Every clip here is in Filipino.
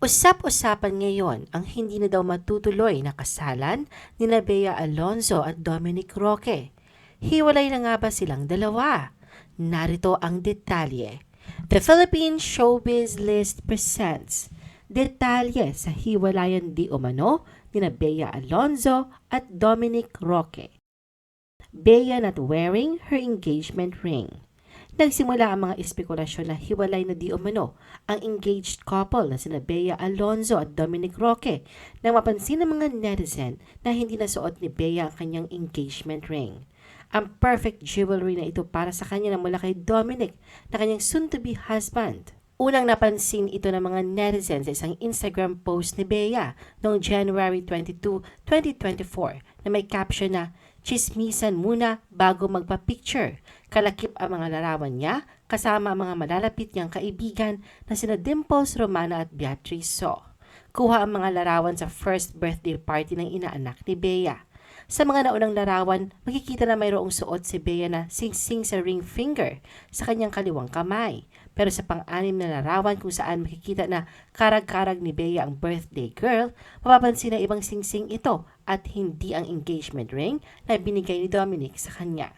Usap-usapan ngayon ang hindi na daw matutuloy na kasalan ni Bea Alonzo at Dominic Roque. Hiwalay na nga ba silang dalawa? Narito ang detalye. The Philippine Showbiz List presents detalye sa hiwalayan di umano ni Bea Alonzo at Dominic Roque. Bea not wearing her engagement ring. Nagsimula ang mga espekulasyon na hiwalay na di umano ang engaged couple na sina Bea Alonzo at Dominic Roque nang mapansin ng mga netizen na hindi nasuot ni Bea ang kanyang engagement ring. Ang perfect jewelry na ito para sa kanya na mula kay Dominic na kanyang soon-to-be husband. Unang napansin ito ng mga netizens sa isang Instagram post ni Bea noong January 22, 2024 na may caption na Chismisan muna bago magpa-picture. Kalakip ang mga larawan niya kasama ang mga malalapit niyang kaibigan na sina Dimples Romana at Beatrice So. Kuha ang mga larawan sa first birthday party ng inaanak ni Bea. Sa mga naunang larawan, makikita na mayroong suot si Bea na sing-sing sa ring finger sa kanyang kaliwang kamay. Pero sa pang-anim na larawan kung saan makikita na karag-karag ni Bea ang birthday girl, mapapansin na ibang sing-sing ito at hindi ang engagement ring na binigay ni Dominic sa kanya.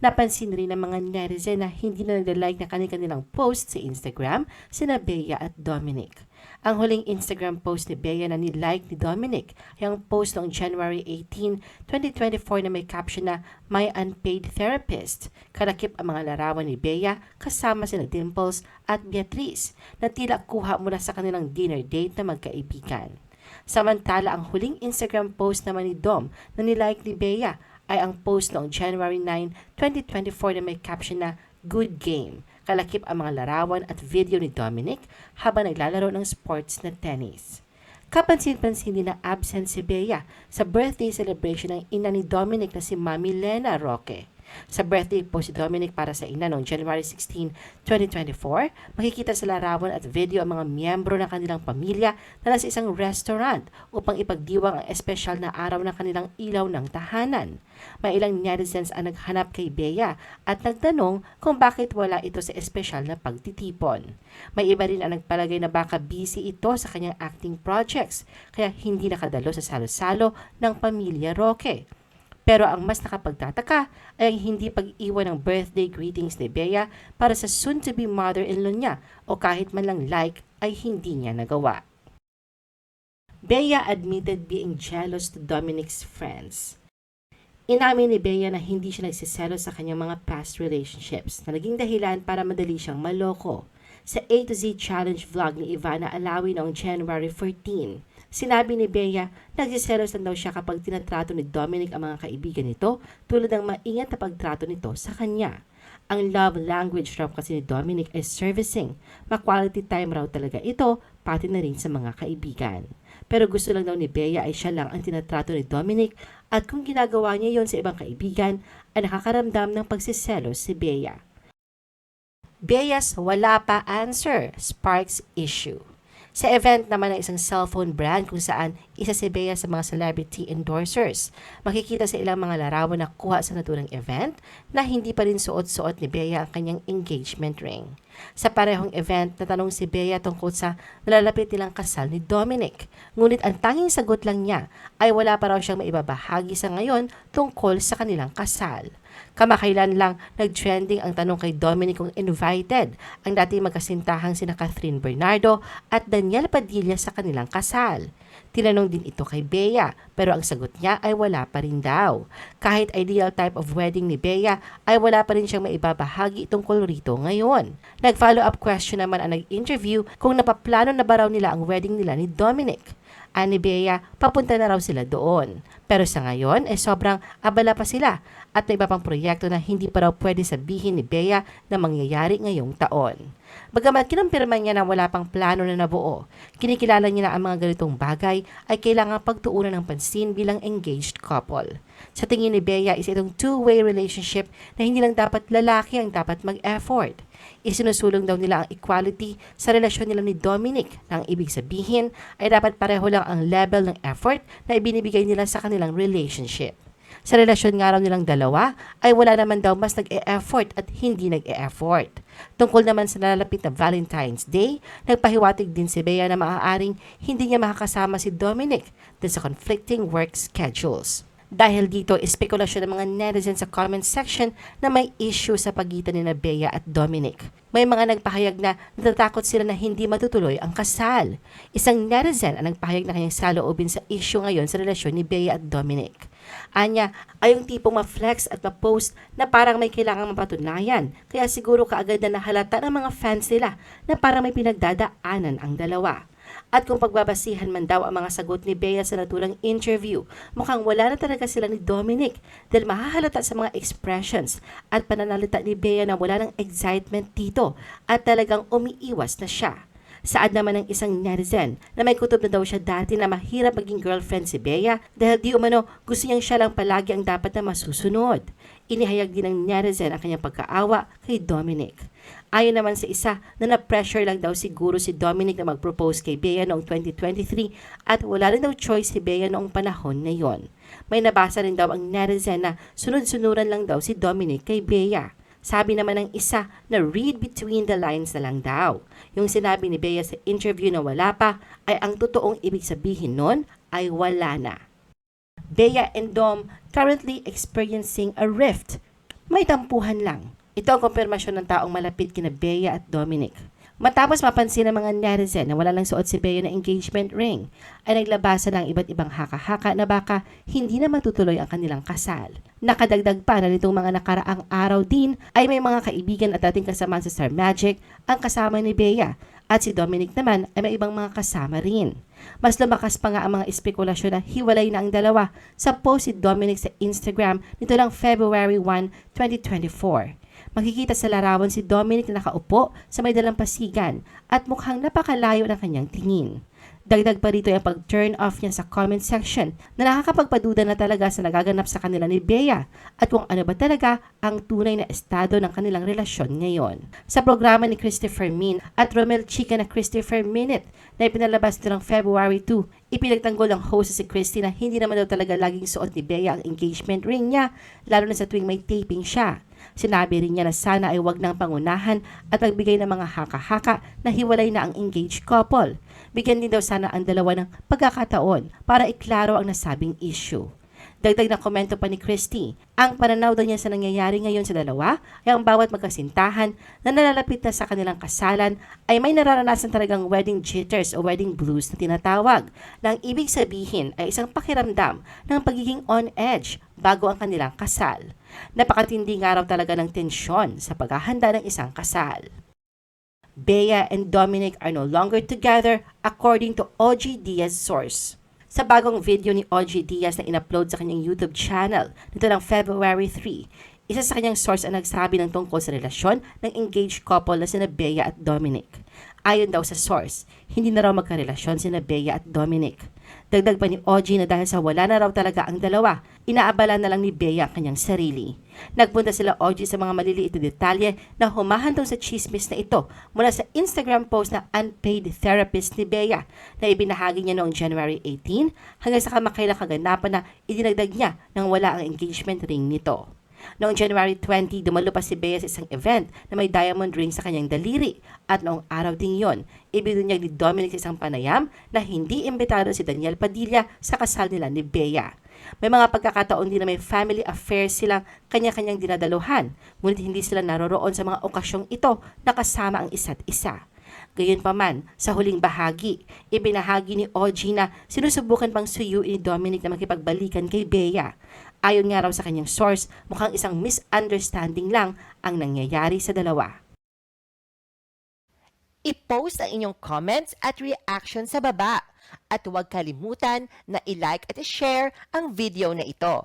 Napansin rin ng mga netizen na hindi na naglalike na kanilang post sa Instagram sina Bea at Dominic. Ang huling Instagram post ni Bea na nilike ni Dominic ay ang post noong January 18, 2024 na may caption na My Unpaid Therapist. Kalakip ang mga larawan ni Bea kasama sina Dimples at Beatrice na tila kuha mula sa kanilang dinner date na magkaibigan. Samantala, ang huling Instagram post naman ni Dom na nilike ni Bea ay ang post noong January 9, 2024 na may caption na Good Game. Kalakip ang mga larawan at video ni Dominic habang naglalaro ng sports na tennis. Kapansin-pansin din na absent si Bea sa birthday celebration ng ina ni Dominic na si Mami Lena Roque. Sa birthday po si Dominic para sa ina noong January 16, 2024, makikita sa larawan at video ang mga miyembro ng kanilang pamilya na nasa isang restaurant upang ipagdiwang ang espesyal na araw ng kanilang ilaw ng tahanan. May ilang netizens ang naghanap kay Bea at nagtanong kung bakit wala ito sa espesyal na pagtitipon. May iba rin ang nagpalagay na baka busy ito sa kanyang acting projects kaya hindi nakadalo sa salo-salo ng pamilya Roque. Pero ang mas nakapagtataka ay ang hindi pag-iwan ng birthday greetings ni Bea para sa soon-to-be mother-in-law niya o kahit man lang like ay hindi niya nagawa. Bea admitted being jealous to Dominic's friends. Inamin ni Bea na hindi siya nagsiselo sa kanyang mga past relationships na naging dahilan para madali siyang maloko. Sa A to Z Challenge vlog ni Ivana Alawi noong January 14, Sinabi ni Bea, nagsiselos lang daw siya kapag tinatrato ni Dominic ang mga kaibigan nito tulad ng maingat na pagtrato nito sa kanya. Ang love language raw kasi ni Dominic ay servicing. Ma-quality time raw talaga ito, pati na rin sa mga kaibigan. Pero gusto lang daw ni Bea ay siya lang ang tinatrato ni Dominic at kung ginagawa niya yon sa ibang kaibigan, ay nakakaramdam ng pagsiselos si Bea. Bea's wala pa answer sparks issue. Sa event naman ng isang cellphone brand kung saan isa si Bea sa mga celebrity endorsers. Makikita sa ilang mga larawan na kuha sa naturang event na hindi pa rin suot-suot ni Bea ang kanyang engagement ring. Sa parehong event, natanong si Bea tungkol sa nalalapit nilang kasal ni Dominic. Ngunit ang tanging sagot lang niya ay wala pa raw siyang maibabahagi sa ngayon tungkol sa kanilang kasal. Kamakailan lang nag-trending ang tanong kay Dominic kung invited ang dating magkasintahang sina Catherine Bernardo at Daniel Padilla sa kanilang kasal. Tinanong din ito kay Bea pero ang sagot niya ay wala pa rin daw. Kahit ideal type of wedding ni Bea ay wala pa rin siyang maibabahagi tungkol rito ngayon. Nag-follow up question naman ang nag-interview kung napaplano na ba raw nila ang wedding nila ni Dominic. Ani Bea, papunta na raw sila doon. Pero sa ngayon, eh sobrang abala pa sila at may iba pang proyekto na hindi pa raw pwede sabihin ni Bea na mangyayari ngayong taon. Bagamat kinumpirma niya na wala pang plano na nabuo, kinikilala niya na ang mga ganitong bagay ay kailangan pagtuunan ng pansin bilang engaged couple. Sa tingin ni Bea, is itong two-way relationship na hindi lang dapat lalaki ang dapat mag-effort. Isinusulong daw nila ang equality sa relasyon nila ni Dominic na ang ibig sabihin ay dapat pareho lang ang level ng effort na ibinibigay nila sa kanilang relationship. Sa relasyon nga raw nilang dalawa, ay wala naman daw mas nag-e-effort at hindi nag-e-effort. Tungkol naman sa nalalapit na Valentine's Day, nagpahiwatig din si Bea na maaaring hindi niya makakasama si Dominic dahil sa conflicting work schedules. Dahil dito, espekulasyon ng mga netizens sa comment section na may issue sa pagitan ni Bea at Dominic. May mga nagpahayag na natatakot sila na hindi matutuloy ang kasal. Isang netizen ang nagpahayag na kanyang saloobin sa issue ngayon sa relasyon ni Bea at Dominic. Anya, ay yung tipong ma-flex at ma-post na parang may kailangang mapatunayan. Kaya siguro kaagad na nahalata ng mga fans nila na parang may pinagdadaanan ang dalawa. At kung pagbabasihan man daw ang mga sagot ni Bea sa naturang interview, mukhang wala na talaga sila ni Dominic dahil mahahalata sa mga expressions at pananalita ni Bea na wala ng excitement dito at talagang umiiwas na siya. Saad naman ng isang netizen na may kutob na daw siya dati na mahirap maging girlfriend si Bea dahil di umano gusto niyang siya lang palagi ang dapat na masusunod. Inihayag din ng netizen ang kanyang pagkaawa kay Dominic. Ayon naman sa isa na na-pressure lang daw siguro si Dominic na mag-propose kay Bea noong 2023 at wala rin daw choice si Bea noong panahon na yon. May nabasa rin daw ang netizen na sunod-sunuran lang daw si Dominic kay Bea. Sabi naman ng isa na read between the lines na lang daw. Yung sinabi ni Bea sa interview na wala pa ay ang totoong ibig sabihin nun ay wala na. Bea and Dom currently experiencing a rift. May tampuhan lang. Ito ang kumpirmasyon ng taong malapit kina Bea at Dominic. Matapos mapansin ng mga netizen na wala lang suot si Bea na engagement ring, ay naglabasan ng iba't ibang haka-haka na baka hindi na matutuloy ang kanilang kasal. Nakadagdag pa na nitong mga nakaraang araw din ay may mga kaibigan at dating kasama sa Star Magic ang kasama ni Bea at si Dominic naman ay may ibang mga kasama rin. Mas lumakas pa nga ang mga espekulasyon na hiwalay na ang dalawa sa post si Dominic sa Instagram nito lang February 1, 2024. Makikita sa larawan si Dominic na nakaupo sa may dalampasigan at mukhang napakalayo ng kanyang tingin. Dagdag pa rito yung pag-turn off niya sa comment section na nakakapagpaduda na talaga sa nagaganap sa kanila ni Bea at kung ano ba talaga ang tunay na estado ng kanilang relasyon ngayon. Sa programa ni Christopher Min at Romel Chica na Christopher Minute na ipinalabas nito February 2, ipinagtanggol ng host si Christy na hindi naman daw talaga laging suot ni Bea ang engagement ring niya lalo na sa tuwing may taping siya. Sinabi rin niya na sana ay wag nang pangunahan at magbigay ng mga haka-haka na hiwalay na ang engaged couple. Bigyan din daw sana ang dalawa ng pagkakataon para iklaro ang nasabing issue. Dagdag na komento pa ni Christy, ang pananaw daw niya sa nangyayari ngayon sa dalawa ay ang bawat magkasintahan na nalalapit na sa kanilang kasalan ay may nararanasan talagang wedding jitters o wedding blues na tinatawag na ang ibig sabihin ay isang pakiramdam ng pagiging on edge bago ang kanilang kasal. Napakatindi nga raw talaga ng tensyon sa paghahanda ng isang kasal. Bea and Dominic are no longer together according to OG Diaz source. Sa bagong video ni OG Diaz na inupload sa kanyang YouTube channel nito ng February 3, isa sa kanyang source ang nagsabi ng tungkol sa relasyon ng engaged couple na sina Bea at Dominic. Ayon daw sa source, hindi na raw magkarelasyon sina Bea at Dominic. Dagdag pa ni OG na dahil sa wala na raw talaga ang dalawa, inaabala na lang ni Bea ang kanyang sarili. Nagpunta sila OG sa mga maliliit na detalye na humahantong sa chismis na ito mula sa Instagram post na unpaid therapist ni Bea na ibinahagi niya noong January 18 hanggang sa kamakailang kaganapan na idinagdag niya nang wala ang engagement ring nito. Noong January 20, dumalo pa si Bea sa isang event na may diamond ring sa kanyang daliri at noong araw ding yon, ibinunyag ni Dominic sa isang panayam na hindi imbitado si Daniel Padilla sa kasal nila ni Bea. May mga pagkakataon din na may family affairs silang kanya-kanyang dinadaluhan, ngunit hindi sila naroroon sa mga okasyong ito na kasama ang isa't isa. Gayunpaman, sa huling bahagi, ibinahagi ni OG na sinusubukan pang suyuin ni Dominic na makipagbalikan kay Bea. Ayon nga raw sa kanyang source, mukhang isang misunderstanding lang ang nangyayari sa dalawa. I-post ang inyong comments at reaction sa baba. At huwag kalimutan na i-like at i-share ang video na ito.